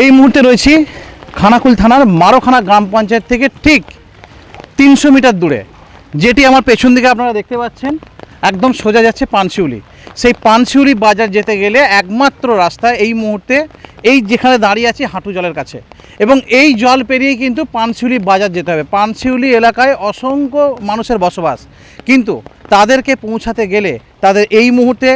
এই মুহূর্তে রয়েছি খানাকুল থানার মারোখানা গ্রাম পঞ্চায়েত থেকে ঠিক তিনশো মিটার দূরে, যেটি আমার পেছন দিকে আপনারা দেখতে পাচ্ছেন, একদম সোজা যাচ্ছে পানশিউলি। সেই পানশিউলি বাজার যেতে গেলে একমাত্র রাস্তা এই মুহূর্তে এই যেখানে দাঁড়িয়ে আছি হাঁটু জলের কাছে। এবং এই জল পেরিয়ে কিন্তু পানশিউলি বাজার যেতে হবে। পানশিউলি এলাকায় অসংখ্য মানুষের বসবাস। কিন্তু তাদেরকে পৌঁছাতে গেলে তাদের এই মুহূর্তে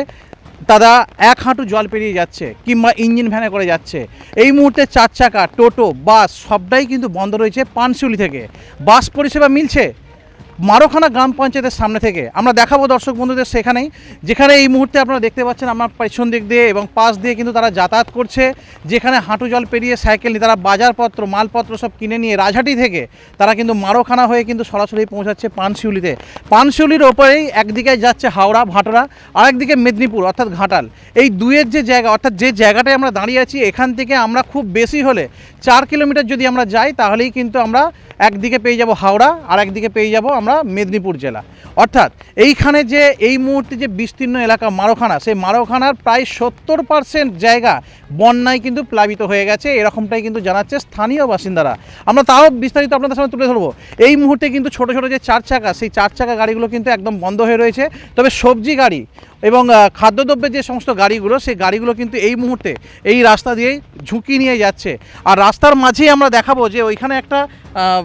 তারা এক হাঁটু জল পেরিয়ে যাচ্ছে কিংবা ইঞ্জিন ভ্যানে করে যাচ্ছে। এই মুহূর্তে চার চাকা, টোটো, বাস সবটাই কিন্তু বন্ধ রয়েছে পানশিউলি থেকে। বাস পরিষেবা মিলছে? মারোখানা গ্রাম পঞ্চায়েতের সামনে থেকে আমরা দেখাবো দর্শক বন্ধুদের সেখানেই, যেখানে এই মুহূর্তে আপনারা দেখতে পাচ্ছেন আমার পেছন দিক দিয়ে এবং পাশ দিয়ে কিন্তু তারা যাতায়াত করছে, যেখানে হাঁটু জল পেরিয়ে সাইকেল নিয়ে তারা বাজারপত্র, মালপত্র সব কিনে নিয়ে রাজহাটি থেকে তারা কিন্তু মারোখানা হয়ে কিন্তু সরাসরি পৌঁছাচ্ছে পানশিউলিতে। পানশিউলির ওপরেই একদিকে যাচ্ছে হাওড়া, ভাটোরা, আরেকদিকে মেদিনীপুর অর্থাৎ ঘাটাল। এই দুয়ের যে জায়গা, অর্থাৎ যে জায়গাটায় আমরা দাঁড়িয়ে আছি, এখান থেকে আমরা খুব বেশি হলে চার কিলোমিটার যদি আমরা যাই, তাহলেই কিন্তু আমরা একদিকে পেয়ে যাব হাওড়া, আর একদিকে পেয়ে যাব আমরা মেদিনীপুর জেলা। অর্থাৎ এইখানে যে এই মুহূর্তে যে বিস্তীর্ণ এলাকা মারোখানা, সেই মারোখানার প্রায় সত্তর পার্সেন্ট জায়গা বন্যায় কিন্তু প্লাবিত হয়ে গেছে। এরকমটাই কিন্তু জানাচ্ছে স্থানীয় বাসিন্দারা। আমরা তাও বিস্তারিত আপনাদের সামনে তুলে ধরবো। এই মুহূর্তে কিন্তু ছোট ছোট যে চার চাকা, সেই চার চাকা গাড়িগুলো কিন্তু একদম বন্ধ হয়ে রয়েছে। তবে সবজি গাড়ি এবং খাদ্যদ্রব্যের যে সমস্ত গাড়িগুলো, সেই গাড়িগুলো কিন্তু এই মুহূর্তে এই রাস্তা দিয়েই ঝুঁকি নিয়ে যাচ্ছে। আর রাস্তার মাঝেই আমরা দেখাবো যে ওইখানে একটা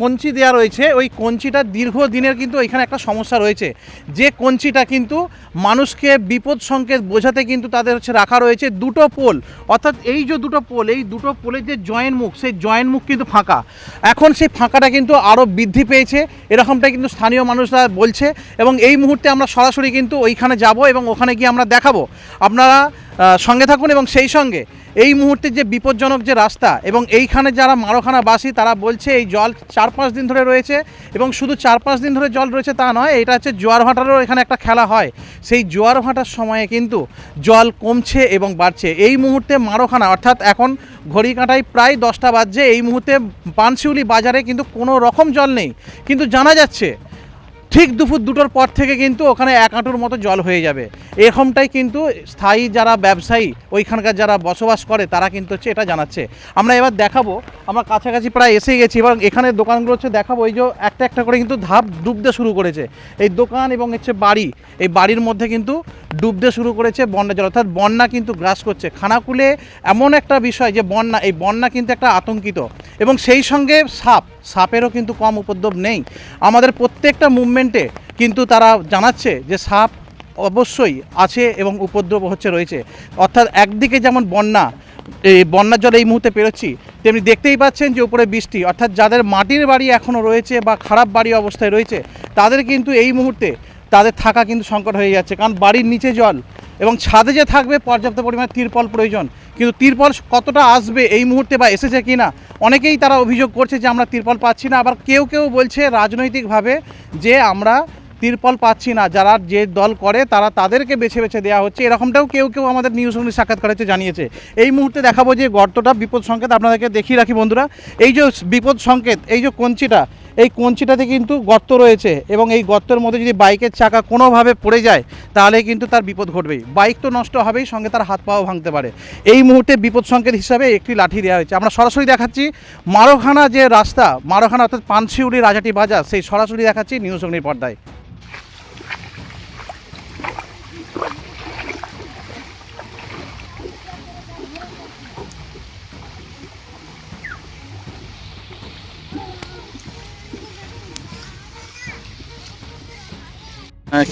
কঞ্চি দেওয়া রয়েছে, ওই কঞ্চিটা দীর্ঘদিনের কিন্তু ওইখানে একটা সমস্যা রয়েছে। যে কঞ্চিটা কিন্তু মানুষকে বিপদ সংকেত বোঝাতে কিন্তু তাদের হচ্ছে রাখা রয়েছে দুটো পোল। অর্থাৎ এই যে দুটো পোল, এই দুটো পোলের যে জয়েন্ট মুখ, সেই জয়েন্ট মুখ কিন্তু ফাঁকা। এখন সেই ফাঁকাটা কিন্তু আরও বৃদ্ধি পেয়েছে এরকমটাই কিন্তু স্থানীয় মানুষরা বলছে এবং এই মুহূর্তে আমরা সরাসরি কিন্তু ওইখানে যাব এবং ওখানে গিয়ে আমরা দেখাবো। আপনারা সঙ্গে থাকুন এবং সেই সঙ্গে এই মুহূর্তে যে বিপজ্জনক যে রাস্তা এবং এইখানে যারা মারোখানা বাসী, তারা বলছে এই জল চার পাঁচ দিন ধরে রয়েছে এবং শুধু চার পাঁচ দিন ধরে জল রয়েছে তা নয়, এটা হচ্ছে জোয়ার ভাঁটারও এখানে একটা খেলা হয়। সেই জোয়ার ভাঁটার সময়ে কিন্তু জল কমছে এবং বাড়ছে। এই মুহূর্তে মারোখানা, অর্থাৎ এখন ঘড়ি কাঁটায় প্রায় দশটা বাজছে, এই মুহূর্তে পানশিউলি বাজারে কিন্তু কোনো রকম জল নেই। কিন্তু জানা যাচ্ছে ঠিক দুপুর দুটোর পর থেকে কিন্তু ওখানে এক হাঁটুর মতো জল হয়ে যাবে। এরকমটাই কিন্তু স্থায়ী যারা ব্যবসায়ী, ওইখানকার যারা বসবাস করে, তারা কিন্তু হচ্ছে এটা জানাচ্ছে। আমরা এবার দেখাবো, আমরা কাছাকাছি প্রায় এসে গেছি এবং এখানে দোকানগুলো হচ্ছে দেখাবো, এই যে একটা একটা করে কিন্তু ধাপ ডুবতে শুরু করেছে। এই দোকান এবং হচ্ছে বাড়ি, এই বাড়ির মধ্যে কিন্তু ডুবতে শুরু করেছে বন্যা জল। অর্থাৎ বন্যা কিন্তু গ্রাস করছে। খানাকুলে এমন একটা বিষয় যে বন্যা, এই বন্যা কিন্তু একটা আতঙ্কিত। এবং সেই সঙ্গে সাপ সাপেরও কিন্তু কম উপদ্রব নেই। আমাদের প্রত্যেকটা মুভমেন্টে কিন্তু তারা জানাচ্ছে যে সাপ অবশ্যই আছে এবং উপদ্রব হচ্ছে, রয়েছে। অর্থাৎ একদিকে যেমন বন্যা, এই বন্যার জল এই মুহূর্তে পেরোচ্ছি, তেমনি দেখতেই পাচ্ছেন যে উপরে বৃষ্টি, অর্থাৎ যাদের মাটির বাড়ি এখনও রয়েছে বা খারাপ বাড়ি অবস্থায় রয়েছে, তাদের কিন্তু এই মুহূর্তে তাদের থাকা কিন্তু সংকট হয়ে যাচ্ছে। কারণ বাড়ির নিচে জল এবং ছাদে যে থাকবে পর্যাপ্ত পরিমাণে তিরপল প্রয়োজন। কিন্তু তিরপল কতটা আসবে এই মুহূর্তে বা এসেছে কি না অনেকেই তারা অভিযোগ করছে যে আমরা তিরপল পাচ্ছি না। আবার কেউ কেউ বলছে রাজনৈতিকভাবে যে আমরা তিরপল পাচ্ছি না। যারা যে দল করে তারা তাদেরকে বেছে বেছে দেওয়া হচ্ছে। এরকমটাও কেউ কেউ আমাদের নিউজ সঙ্গে সাক্ষাৎ করেছে, জানিয়েছে। এই মুহূর্তে দেখাবো যে গর্তটা বিপদ সংকেত আপনাদেরকে দেখিয়ে রাখি বন্ধুরা। এই যে বিপদ সংকেত, এই যে কঞ্চিটা এই কঞ্চিটাতে কিন্তু গর্ত রয়েছে এবং এই গর্তের মধ্যে যদি বাইকের চাকা কোনোভাবে পড়ে যায়, তাহলে কিন্তু তার বিপদ ঘটবেই। বাইক তো নষ্ট হবেই, সঙ্গে তার হাত পাও ভাঙতে পারে। এই মুহূর্তে বিপদ সংকেত হিসাবে একটি লাঠি দেওয়া হয়েছে। আমরা সরাসরি দেখাচ্ছি মারোখানা যে রাস্তা, মারোখানা অর্থাৎ পানশিউলি রাজাটি বাজার, সেই সরাসরি দেখাচ্ছি নিউজ অগ্নির পর্দায়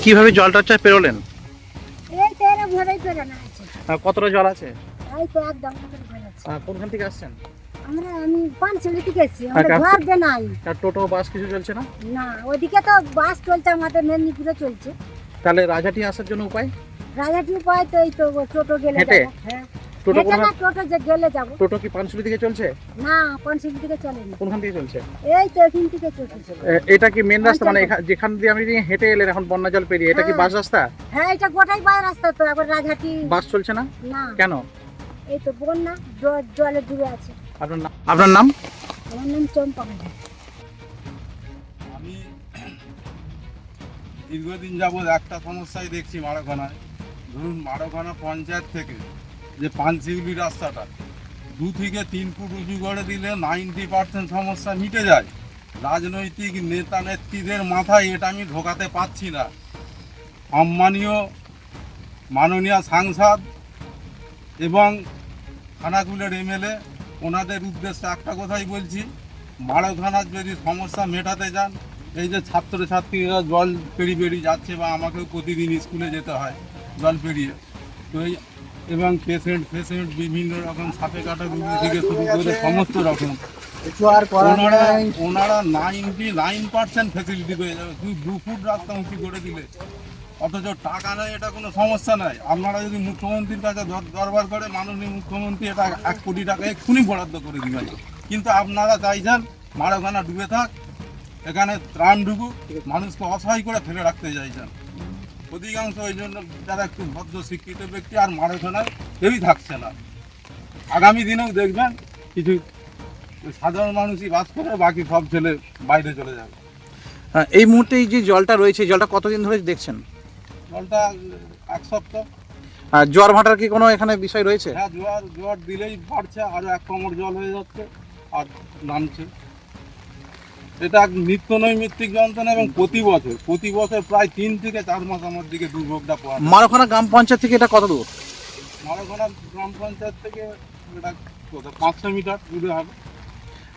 কীভাবে জলটা হচ্ছে পেরোলেন? কতটা জল আছে? কোনখান থেকে আসছেন? আমরা আমি পাঁচশোলি থেকে এসেছি আমাদের ঘর বে নাই। টোটো বাস কিছু চলছে না? না ওইদিকে তো বাস চলছে আমাদের মেদিনীপুরে চলছে। তাহলে রাজাটি আসার জন্য উপায়? রাজাটি উপায় তো এই তো টোটো গেলে হ্যাঁ। টোটো হেঁটে না টোটো যে গেলে যাব। টোটো কি পানশুলি থেকে চলছে? না পাঁচশোলি থেকে চলেনি। কোনখান থেকে চলছে? এই তো এখান থেকে চলছে এটা কি মেন রাস্তা? মানে যেখান দিয়ে আপনি হেঁটে এলেন এখন বন্যা জল পেরিয়ে এটা কি হ্যাঁ। বাস রাস্তা? হ্যাঁ এটা গোটাই বাইরে রাস্তা তো একবার রাজহাটি বাস চলছে না? না। কেন? এই তো বন্যা জলে ডুবে আছে। আপনার নাম আপনার নাম? আমার নাম চম্পা আমি দীর্ঘদিন যাবৎ একটা সমস্যাই দেখছি মারাখানায় ধরুন মারাখানা পঞ্চায়েত থেকে যে পানশিউলি রাস্তাটা, দু থেকে তিন ফুট উঁচু করে দিলে নাইনটি পার্সেন্ট সমস্যা মিটে যায়। রাজনৈতিক নেতা নেত্রীদের মাথায় এটা আমি ঢোকাতে পারছি না। সম্মানীয় মাননীয় সাংসদ এবং খানাকুলের এমএলএ, ওনাদের উদ্দেশ্যে একটা কথাই বলছি মারো থানার যদি সমস্যা মেটাতে যান, এই যে ছাত্রছাত্রীরা জল পেরিয়ে পেরিয়ে যাচ্ছে বা আমাকেও প্রতিদিন স্কুলে যেতে হয়, জল পেরিয়ে, তো এই এবং পেশেন্ট পেশেন্ট বিভিন্ন রকম সাপে কাটা রুগী থেকে শুরু করে সমস্ত রকম। ওনারা ওনারা নাইনটি নাইন পার্সেন্ট ফেসিলিটি পেয়ে যাবে। তুই দু ফুট রাস্তা উঁচু করে দিলে। অথচ টাকা নেই এটা কোনো সমস্যা নাই। আপনারা যদি মুখ্যমন্ত্রীর কাছে দর- দরবার করে মাননীয় মুখ্যমন্ত্রী এটা এক কোটি টাকা এক্ষুনি বরাদ্দ করে দিবেন। কিন্তু আপনারা চাইছেন মারাখানা ডুবে থাক এখানে ত্রাণ ঢুকুক মানুষকে অসহায় করে ফেলে রাখতে চাইছেন। অধিকাংশ ওই জন্য যারা একটু ভদ্র শিক্ষিত ব্যক্তি আর মারাখানায় কেউই থাকছে না। আগামী দিনেও দেখবেন কিছু সাধারণ মানুষই বাস করে বাকি সব ছেলে বাইরে চলে যাবে। এই মুহূর্তে এই যে জলটা রয়েছে জলটা কতদিন ধরে দেখছেন? জলটা এক সপ্তাহ। আর জোয়ার ভাটার কি কোনো এখানে বিষয় রয়েছে? হ্যাঁ জোয়ার জোয়ার দিলেই বাড়ছে আরও এক কোমর জল হয়ে যাচ্ছে আর নামছে। এটা নিত্য নৈমিত্তিক যন্ত্রণা এবং প্রতি বছর প্রতি বছর প্রায় তিন থেকে চার মাস আমার দিকে দুর্ভোগটা পাওয়া মারখানা গ্রাম পঞ্চায়েত থেকে এটা কত দূর? মারখানা গ্রাম পঞ্চায়েত থেকে এটা কত? পাঁচশো মিটার দূরে হবে।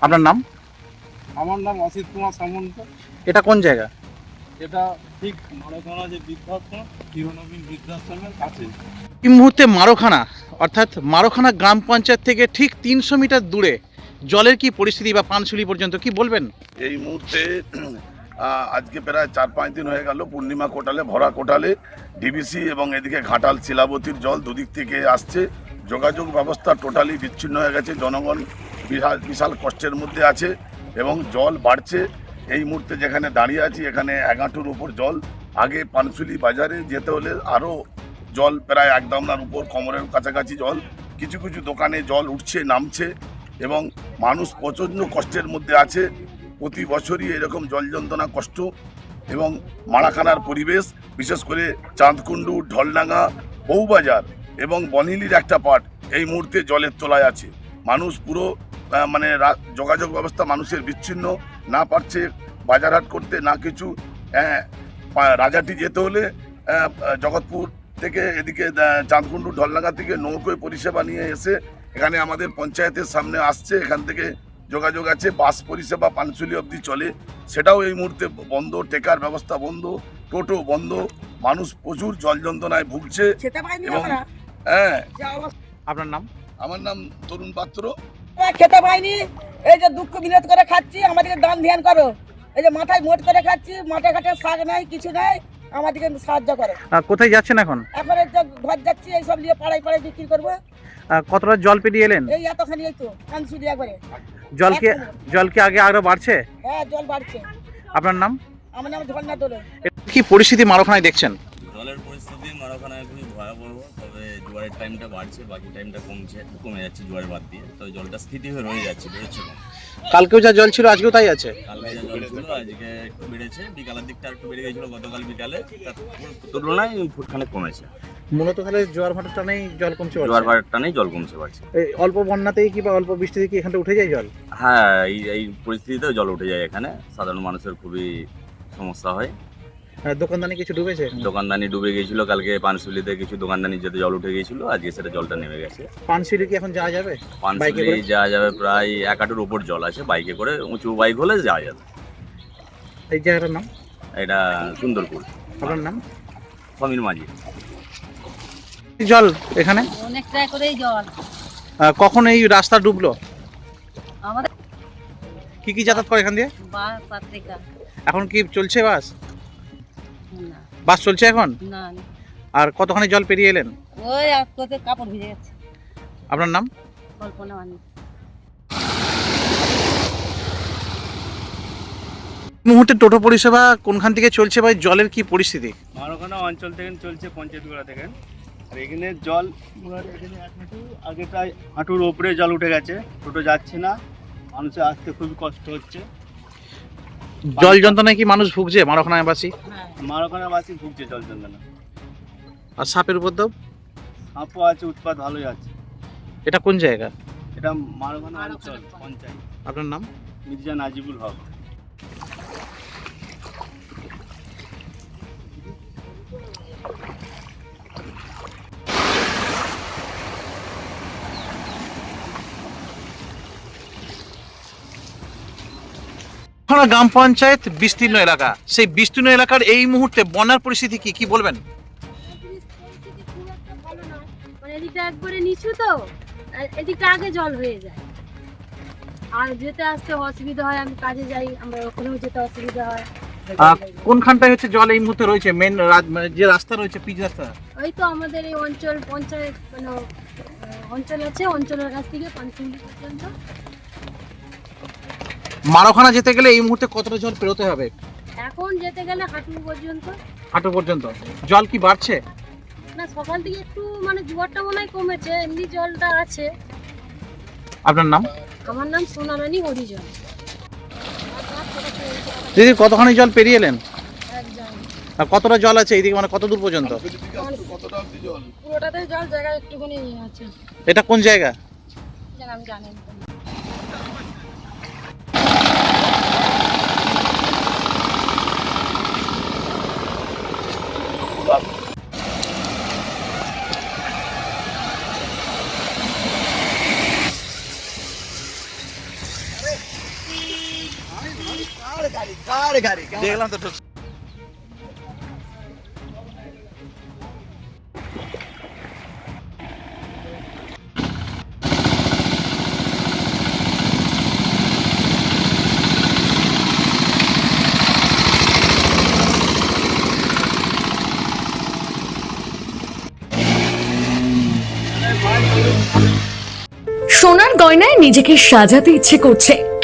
আপনার নাম? আমার নাম অসিত কুমার সামন্ত। এটা কোন জায়গা? এটা ঠিক মারখানা যে বৃদ্ধাশ্রম চিরনবীন বৃদ্ধাশ্রমের কাছে। এই মুহূর্তে মারোখানা অর্থাৎ মারোখানা গ্রাম পঞ্চায়েত থেকে ঠিক তিনশো মিটার দূরে জলের কি পরিস্থিতি বা পানশুলি পর্যন্ত, কি বলবেন? এই মুহূর্তে আজকে প্রায় চার পাঁচ দিন হয়ে গেল পূর্ণিমা কোটালে, ভরা কোটালে, ডিবিসি এবং এদিকে ঘাটাল শিলাবতীর জল দুদিক থেকে আসছে। যোগাযোগ ব্যবস্থা টোটালি বিচ্ছিন্ন হয়ে গেছে, জনগণ বিশাল বিশাল কষ্টের মধ্যে আছে এবং জল বাড়ছে। এই মুহূর্তে যেখানে দাঁড়িয়ে আছি, এখানে এগাঁটুর উপর জল। আগে পানশুলি বাজারে যেতে হলে আরও জল প্রায় একদমনার উপর, কোমরের কাছাকাছি জল। কিছু কিছু দোকানে জল উঠছে, নামছে। এবং মানুষ প্রচণ্ড কষ্টের মধ্যে আছে। প্রতি বছরই এরকম জল যন্ত্রণা কষ্ট এবং মারাখানার পরিবেশ বিশেষ করে চাঁদকুণ্ডু ঢলডাঙ্গা বউবাজার এবং বনিলির একটা পার্ট এই মুহূর্তে জলের তলায় আছে। মানুষ পুরো মানে যোগাযোগ ব্যবস্থা মানুষের বিচ্ছিন্ন না পারছে বাজারহাট করতে না কিছু। আহ, রাজাটি যেতে হলে জগৎপুর থেকে এদিকে চাঁদকুণ্ডু ঢলডাঙ্গা থেকে নৌকোয় পরিষেবা নিয়ে এসে এখানে আমাদের পঞ্চায়েতের সামনে আসছে এখান থেকে যোগাযোগ আছে বাস পরিষেবা পানচুলি অবধি চলে। সেটাও এই মুহূর্তে বন্ধ টেকার ব্যবস্থা বন্ধ টোটো বন্ধ মানুষ প্রচুর জল যন্ত্রণায় ভুগছে এবং হ্যাঁ। আপনার নাম? আমার নাম তরুণ পাত্র। খেতে পাইনি। এই যে দুঃখ বিনোদ করে খাচ্ছি আমাদেরকে দান ধ্যান করো। এই যে মাথায় মোট করে খাচ্ছি মাঠে ঘাটে শাক নাই কিছু নাই। আমাদেরকে সাহায্য করে। কোথায় যাচ্ছেন এখন? এখন ঘর যাচ্ছি এই সব নিয়ে পাড়ায় পাড়ায় বিক্রি করব। কতটা জল পেরিয়ে এলেন? এই এতখানি এই তো কানসুরি একবারে। জল কি জল কি আগে আরও বাড়ছে? হ্যাঁ জল বাড়ছে। আপনার নাম? আমার নাম ঝর্ণা দোলে। কি পরিস্থিতি মারখানায় দেখছেন? জলের পরিস্থিতি মারাখানায় খুবই ভয়াবহ তবে জোয়ারের টাইমটা বাড়ছে বাকি টাইমটা কমছে কমে যাচ্ছে জোয়ার বাদ দিয়ে। তবে জলটা স্থিতি হয়ে রয়ে যাচ্ছে বেরোচ্ছে কালকেও যা জল ছিল আজকেও তাই আছে? কালকে যা জল ছিল আজকে একটু বেড়েছে। বিকালের দিকটা একটু বেড়ে গেছিল গতকাল বিকালে। তার তুলনায় ফুটখানে কমেছে। মূলত তাহলে জোয়ার জল কমছে বাড়ছে। জোয়ার ভাড়াটা নেই জল কমছে বাড়ছে এই অল্প বন্যাতেই কি বা অল্প বৃষ্টিতে কি এখানটা উঠে যায় জল? হ্যাঁ এই এই পরিস্থিতিতেও জল উঠে যায় এখানে। সাধারণ মানুষের খুবই সমস্যা হয়। দোকানদানি কিছু ডুবেছে? দোকানদানি ডুবে গিয়েছিল কালকে পানশুলিতে কিছু দোকানদানি যেতে জল উঠে গিয়েছিল আজকে সেটা জলটা নেমে গেছে। পানশিলি কি এখন যাওয়া যাবে? বাইকে পানশুলি? যাওয়া যাবে প্রায় এক হাঁটুর উপর জল আছে বাইকে করে উঁচু বাইক হলে যাওয়া যাবে। এই জায়গাটার নাম? এটা সুন্দরপুর। আপনার নাম? সমীর মাঝি। জল এখানে? অনেকটা করেই জল। কখন এই রাস্তা ডুবলো? আমাদের কি কি যাতায়াত করে এখান দিয়ে? বাস পত্রিকা এখন কি চলছে বাস? বাস চলছে এখন? না। আর কতখানি জল পেরিয়ে এলেন? ওই কাপড় ভিজে গেছে। আপনার নাম? কল্পনা মানি। মুহূর্তে টোটো পরিষেবা কোনখান থেকে চলছে বা এই জলের কি পরিস্থিতি? মারোখানা অঞ্চল থেকে চলছে পঞ্চায়েতগুলো থেকে। আর এখানে জল এখানে এক হাঁটু আগেটায় হাঁটুর ওপরে জল উঠে গেছে। টোটো যাচ্ছে না। মানুষের আসতে খুবই কষ্ট হচ্ছে। জল যন্ত্রণায় কি মানুষ ভুগছে? মারখানায় বাসী? মারখানায় বাসি ভুগছে জল যন্ত্রণা। আর সাপের উপদ্রব? সাপও আছে উৎপাত ভালোই আছে। এটা কোন জায়গা? এটা মারখানা অঞ্চল পঞ্চায়েত। আপনার নাম? মির্জা নাজিবুল হক। মারখানা গ্রাম পঞ্চায়েত বিস্তীর্ণ এলাকা। সেই বিস্তীর্ণ এলাকার এই মুহূর্তে বন্যার পরিস্থিতি কি কি বলবেন? মানে এদিকটা একবারে নিচু তো এদিকটা আগে জল হয়ে যায়। আর যেতে আসতে অসুবিধা হয় আমি কাজে যাই আমরা ওখানেও যেতে অসুবিধা হয়। কোনখানটায় হচ্ছে জল এই মুহূর্তে রয়েছে? মেন যে রাস্তা রয়েছে পিচ রাস্তা? ওই তো আমাদের এই অঞ্চল পঞ্চায়েত মানে অঞ্চল আছে অঞ্চলের কাছ থেকে পানসিন্দি পর্যন্ত। মারোখানা যেতে গেলে এই মুহূর্তে কতটা জল পেরোতে হবে? এখন যেতে গেলে হাঁটু পর্যন্ত। হাঁটু পর্যন্ত। জল কি বাড়ছে? না সকাল থেকে একটু মানে জোয়ারটা মনে হয় কমেছে এমনি জলটা আছে। আপনার নাম? আমার নাম সোনারানী হরিজন। দিদি কতখানি জল পেরিয়ে এলেন? আর কতটা জল আছে এইদিকে? মানে কত দূর পর্যন্ত? কতটা জল পুরোটাতে জল জায়গায় একটুখানি আছে। এটা কোন জায়গা? আমি জানি না। দেখলাম তো সোনার গয়নায় নিজেকে সাজাতে ইচ্ছে করছে